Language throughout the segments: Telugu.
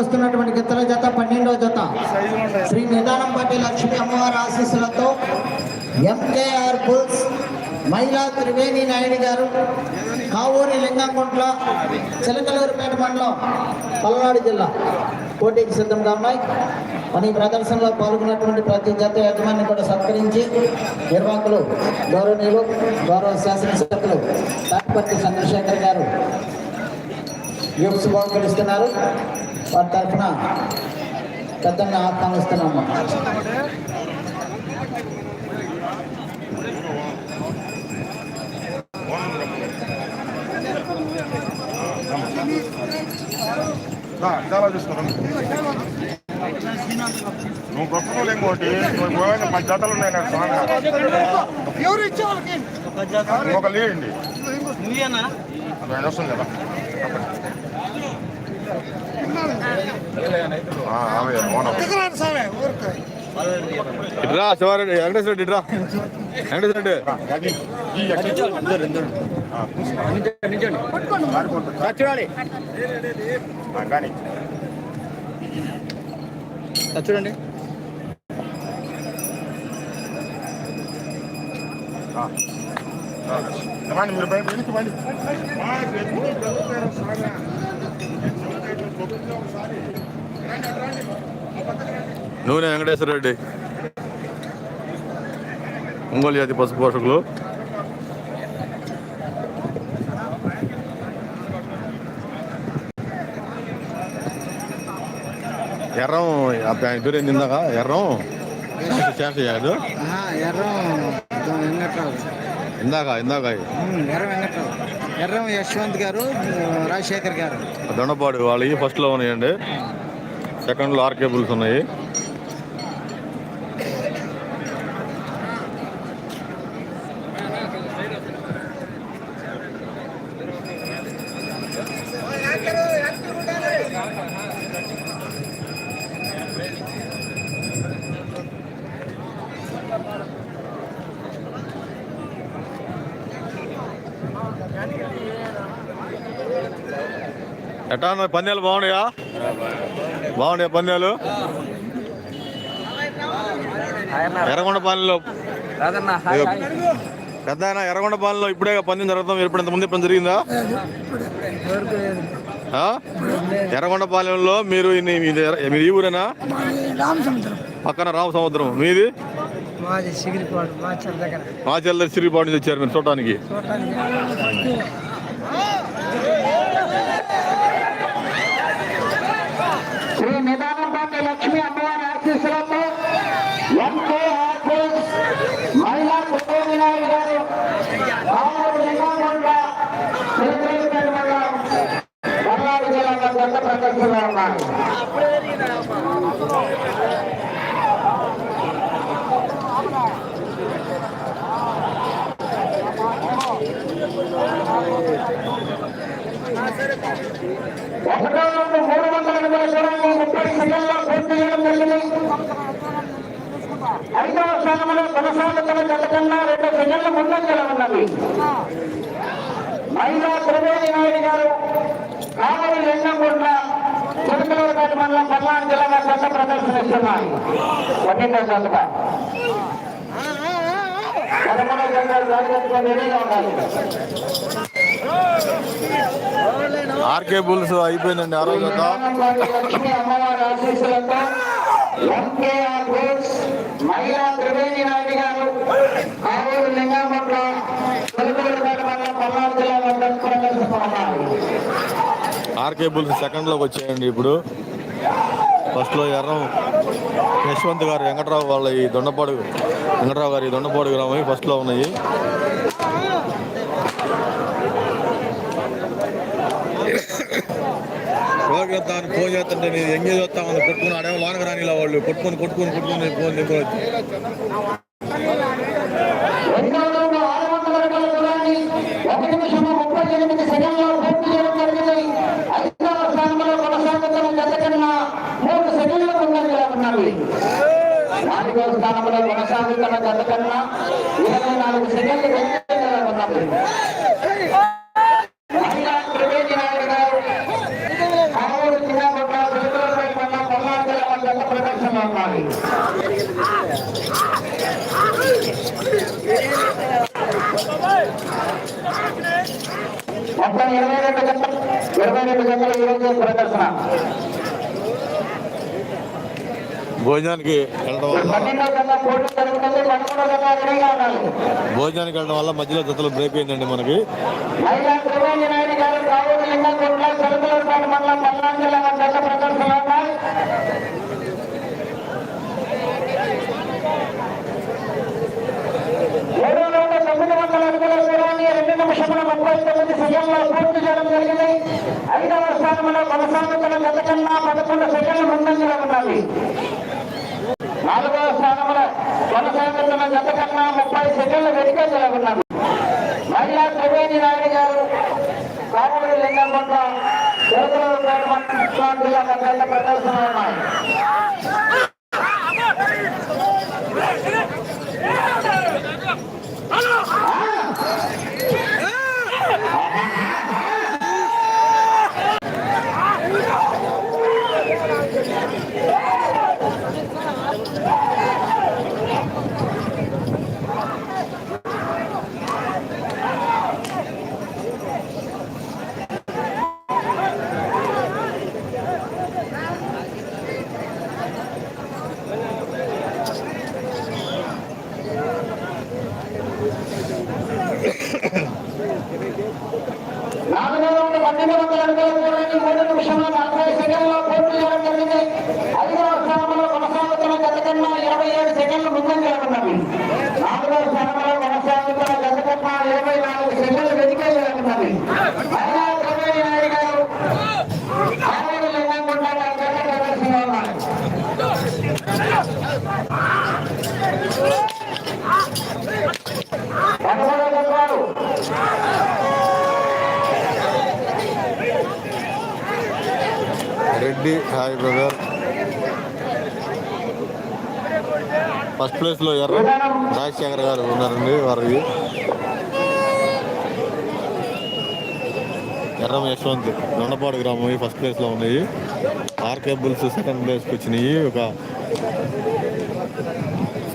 వస్తున్నటువంటి గిత్తల జత పన్నెండవ జత. శ్రీ నిదానంపాటి లక్ష్మీ అమ్మవారి ఆశీస్సులతో ఎంకేఆర్ బుల్స్ మహిళా త్రివేణి నాయుడు గారు కావూరి లింగంకుంట్ల చిలకలూరుపేట మండలం పల్నాడు జిల్లా. పోటీకి సిద్ధంగా ఉన్నాయి. మన ఈ ప్రదర్శనలో పాల్గొన్నటువంటి ప్రతి జత యజమాని కూడా సత్కరించి నిర్వాహకులు గౌరవనీయులు గౌరవ శాసనసభ్యులు తాటిపర్తి చంద్రశేఖర్ గారు గిఫ్ట్స్ బహుకరిస్తున్నారు వారి తరఫున పెద్దన్న ఆహ్వానిస్తున్నాము నువ్వు గొప్పలు ఇంకోటి పది జతలు ఉన్నాయి నాకు వాళ్ళకి? ఇంకొక లేయండి ఆయన వస్తుంది కదా. ఇట్రా శివారెడ్డి వెంకటేశ్వర రెడ్డి ఇట్రా వెంకటేశ్వర రెడ్డి అది ఈ అట్టి. ఆ, చూడాలి ఆ, కానీ చూడండి ఆ. ఆ, రండి మీరు బయట నూనె వెంకటేశ్వర రెడ్డి. ఒంగోలు జాతి పశు పోషకులు. ఎర్రం పేరు ఇందాక? ఎర్రం? శేషయ్య కాదు ఎర్రం ఇందాక ఇందాక. ఎర్రం వెంకట్రావు. ఎర్రం యశ్వంత్ గారు రాజశేఖర్ గారు. దొండపాడు వాళ్ళవి ఫస్ట్లో ఉన్నాయండి. సెకండ్లో ఆర్ కేబుల్స్ ఉన్నాయి. ఉన్నాయి పందాలు బాగున్నాయా? బాగున్నాయా పందాలు ఎర్రగొండపాలెంలో పెద్ద ఆయన ఎర్రగొండపాలెంలో ఇప్పుడే పందెం జరుగుతాం. ఇప్పుడు ఇంత ముందు ఎప్పుడు జరిగిందా? ఎర్రగొండపాలెంలో మీరు మీది మీది ఈ ఊరేనా? పక్కన రామసముద్రం మీది? మాది సిగిరిపాడు మా దగ్గర. సిరిపాడు నుంచి వచ్చారు మీరు చూడటానికి శ్రీ నిదానంపాటి లక్ష్మీ అమ్మవారి ఆశీస్సులతో ఎంకే ఆర్ఫోర్స్ మహిళా కుటుంబ నాయుడు గారు కావూరు లింగంకొండ తిరుపతిపేట మండలం పల్నాడు జిల్లా గత ప్రదర్శనలో ఒకటో నుండి మూడు వందల ఎనభై దూరంలో ముప్పై సెకండ్ల పూర్తి చేయడం జరిగింది ఐదవ స్థానంలో కొనసాగుతున్న జత కన్నా రెండు సెకండ్లు ముందంజల ఉన్నది మహిళా త్రివేణి నాయుడు గారు కావలి లింగంగుండ్ల చిరుకలూరుపేట మండలం పల్నాడు జిల్లాగా జత ప్రదర్శనిస్తున్నాయి. పన్నెండవ జతగా పదమూడవ జత జాగ్రత్తగా రెడీగా ఉండాలి. ఆర్కే బుల్స్ అయిపోయిందండి ఆరో జత అమ్మవారి ఆశీస్సులతో ఎంకేఆర్ బోస్ మహిళా త్రివేణి నాయుడు గారు కావూరు లింగంపట్ల తెలుగుపేట మండలం పల్నాడు జిల్లా వద్ద ప్రదర్శిస్తున్నారు ఆర్కే బుల్స్ సెకండ్లోకి వచ్చాయండి ఇప్పుడు. ఫస్ట్లో ఎర్రం యశ్వంత్ గారు వెంకట్రావు వాళ్ళ ఈ దొండపాడు వెంకట్రావు గారి ఈ దొండపాడు గ్రామం ఫస్ట్లో ఉన్నాయి. రోగిస్తాను ఫోన్ చేస్తుంటే నేను ఎంగేజ్ వస్తా ఉంది కొట్టుకుని అడే లోనకి వాళ్ళు. కొట్టుకొని కొట్టుకొని కొట్టుకొని ఫోన్ దిగుకొని ఉన్నవి నాలుగో స్థానంలో కొనసాగుతున్న గత కన్నా ఇరవై నాలుగు సెకండ్లు ఉన్నవి ఇరవై రెండు గంటల ఇరవై రెండు గంటల ఈరోజు ప్రదర్శన. భోజనానికి వెళ్ళడం వల్ల భోజనానికి వెళ్ళడం వల్ల మధ్యలో జతలు బ్రేక్ అయిందండి మనకి మహిళా త్రివేణి నాయుడు గారు కావూరు లింగంకోట్ల సరుకులపేట మండలం పల్నాడు జిల్లా వారి గత ప్రదర్శన ఉన్నాయి ఏడో రౌండ్ తొమ్మిది వందల అడుగుల దూరాన్ని రెండు నిమిషముల ముప్పై తొమ్మిది సెకండ్లో పూర్తి చేయడం జరిగింది. ఐదవ స్థానంలో కొనసాగుతున్న గత కన్నా పదకొండు సెకండ్లు ముందంజలో ఉన్నది. నాలుగవ స్థానంలో కొనసాగుతున్న గత కన్నా ముప్పై సెకండ్లు వెనుకంజలో ఉన్నది. మహిళా త్రివేణి నాయుడు గారు కామూరి లింగంపట్ల తిరుపతి మండలం జిల్లా గత ప్రదర్శన ఉన్నాయి Hello వందల పన్నెండు వందల అడుగుల దూరాన్ని మూడు నిమిషంలో నలభై సెకండ్లో పూర్తి చేయడం జరిగింది ఐదవ స్థానంలో కొనసాగుతున్న గత కన్నా ఇరవై ఏడు సెకండ్లు ముందంగా ఉన్నాము. నాలుగవ స్థానంలో కొనసాగుతున్న గత కన్నా ఇరవై నాలుగు సెకండ్లు వెనుకే ఉన్నవి మహిళా త్రివేణి నాయుడు గారు ఆరు లింగంగుంట గారి గత ప్రదర్శన ఉన్నారు పదమూడవ గంటలు రెడ్డి హాయ్ బ్రదర్. ఫస్ట్ ప్లేస్లో ఎర్ర రాజశేఖర్ గారు ఉన్నారండి వారికి. ఎర్రం యశ్వంత్ నొండపాడు గ్రామం ఫస్ట్ ప్లేస్లో ఉన్నాయి. ఆర్కే బుల్స్ సెకండ్ ప్లేస్కి వచ్చినాయి. ఒక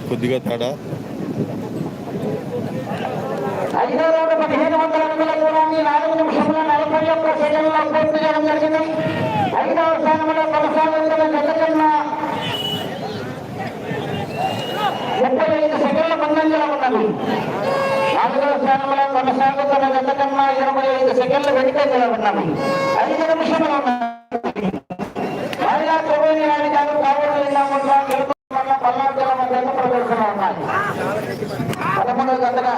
కొద్దిగా తేడా. పదిహేను వందల అడుగుల దూరాన్ని నాలుగు నిమిషంలో నలభై ఒక్క సెకండ్లో పూర్తి చేయడం జరిగింది. ఐదవ స్థానంలో కొనసాగుతున్న గత కన్నా ముప్పై ఐదు సెకండ్ల ముందంజలో ఉన్నది. నాలుగవ స్థానంలో కొనసాగుతున్న గత కన్నా ఇరవై ఐదు సెకండ్ల వెనుకంజలో ఉన్నది. ఐదు నిమిషంలో ఉన్నది. మహిళా త్రివేణి నాయుడు గారు కావూరు జిల్లా ముందు తెలుగు పల్నాడు జిల్లా మధ్య ప్రదర్శన ఉన్నాయి పదమూడవ గంటల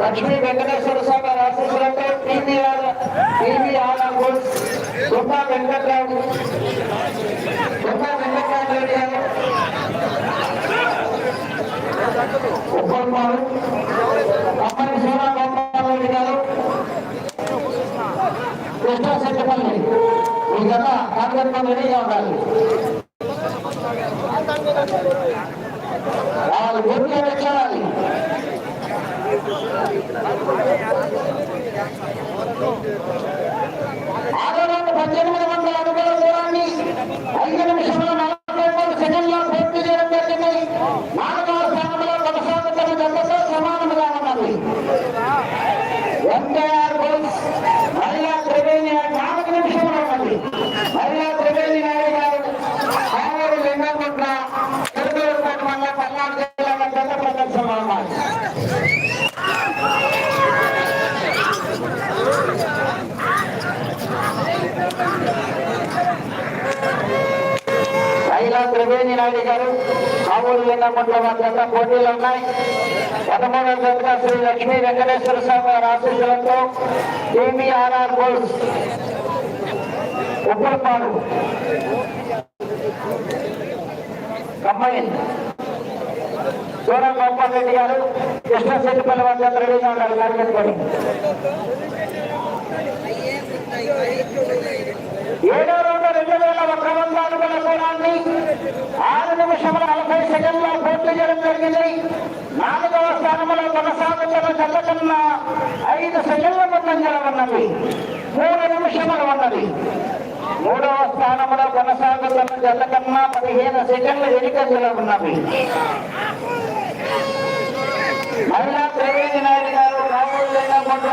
లక్ష్మీ వెంకటేశ్వర స్వామి ఆశీస్సులతో టీవీఆర్ దుర్గా వెంకట్రావు. దుర్గా వెంకట్రావు. రెడ్డి గారు ఉప్పల్పాడు అమ్మాయి సోనా గోపాల్ రెడ్డి గారు. కృష్ణా సత్యపల్లి ఈ గత కార్యక్రమం రెడీగా ఉండాలి. వాళ్ళు పూర్తిగా వచ్చారాలి Thank you. పద్దెనిమిది వందల అడుగుల దూరాన్ని ఐదు నిమిషాలు నలభై మూడు సెకండ్లో పూర్తి చేయడం జరిగింది నాలుగవ స్థానంలో కొనసాగుతున్న జతతో సమానముగా ఉన్నది ఎన్టీఆర్ బోల్స్ మహిళా త్రివేణి నాలుగు నిమిషంలో ఉన్నది మహిళా త్రివేణి నాయుడు గారు కావేరి లింగంగుంట్ల తిరుమలపేట మండలం పల్నాడు జిల్లా గత ప్రదర్శనలో ఉన్నారు మహిళా త్రివేణి నాయుడు గారు కావూరు లింగంగుంట్ల వద్ద పోటీలు ఉన్నాయి. పదమూడవ జత శ్రీ లక్ష్మీ వెంకటేశ్వర స్వామి వారి ఆశీస్సులతో టీవీఆర్ఆర్ గోల్స్ ఉప్పలపాడు కంబైన్. సోనా గోపాల్ రెడ్డి గారు కృష్ణశెట్టిపల్లి వద్ద రెడీగా ఉండాలి గారు ఏడో వేల ఒక వంద అడుగుల దూరాన్ని ఆరు నిమిషముల నలభై సెకండ్లో పూర్తి చేయడం జరిగింది. నాలుగవ స్థానంలో కొనసాగుతున్న జత ఐదు సెకండ్ల ముందు ముందంజల ఉన్నది. మూడు నిమిషములు ఉన్నది. మూడవ స్థానంలో కొనసాగుతున్న జత పదిహేను సెకండ్లు వెనుకంజలో ఉన్నవి మహిళా త్రివేణి నాయుడు గారు రాముడు లేకుండా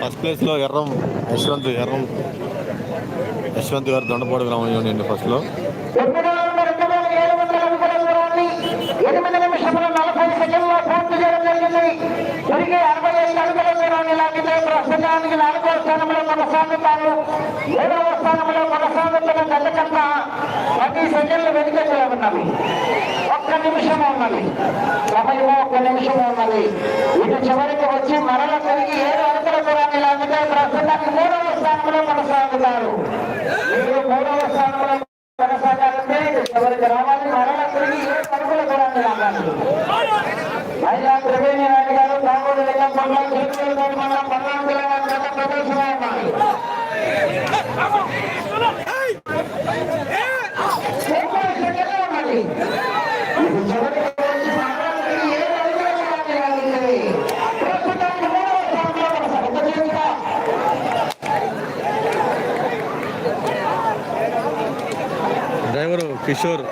ఫస్ట్ ప్లేస్లో ఎర్రం యశ్వంత్ ఎర్రం. యశ్వంత్ గారు దొండపాడు గ్రామం యూనియన్ ఫస్ట్లో ఎనిమిది నిమిషముల నలభై సెకండ్లో పూర్తి చేయడం జరిగింది తిరిగి అరవై ఐదు అడుగుల దూరాన్ని లాగితే నాలుగో స్థానంలో కొనసాగుతారు. ఏడవ స్థానంలో కొనసాగుతున్న గత కన్నా పది సెకండ్లు వెనుకలే ఉన్నవి. ఒక్క నిమిషం ఉన్నది. సమయము ఒక్క నిమిషం ఉన్నది. ఇటు చివరికి వచ్చి మరల తిరిగి ఏడు అడుగుల దూరాన్ని లాగితే ప్రస్తుతానికి మూడవ స్థానంలో కొనసాగుతారు. మీరు మూడవ స్థానంలో కొనసాగారు రావాలి మరణ తిరిగి ఏ పరుగుల దూరాన్ని రావాలి మహిళా త్రివేణి నాయుడు గారు తాగూరు లింగం పట్ల చేతులు మన పల్నాడు జిల్లా గత ప్రదర్శన ఉన్నాయి డ్రైవరు కిషోర్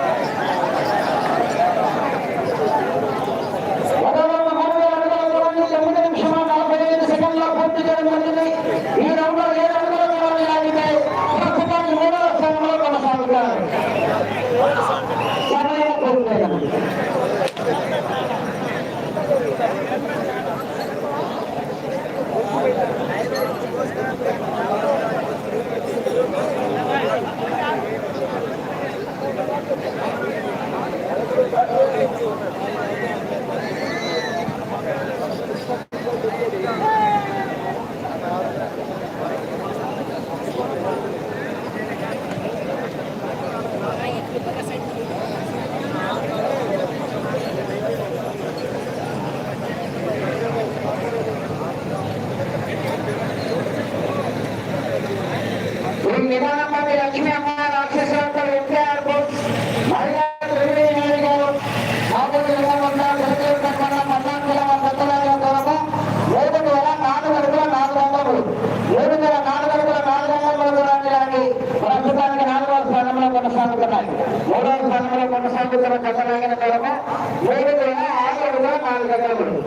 శ్రీ లక్ష్మీ అమ్మ రాక్షసేశ్వర ఎన్టీఆర్ బోస్ మహిళా త్రివేణి నాయుడు గారు బాబు నిలబడ్డ ప్రజలు కట్టడ పద్నాలుగు దత్తరాజు కొరకు ఏడు వేల నాలుగు అడుగుల నాలుగు వందలు ఏడు వేల నాలుగు అడుగుల నాలుగు వందల దూరాన్ని ప్రస్తుతానికి నాలుగవ స్థానంలో కొనసాగుతున్నాయి మూడవ స్థానంలో కొనసాగుతున్న గత లాగిన తర్వాత ఏడు వేల ఆరు అడుగుల నాలుగు వందలు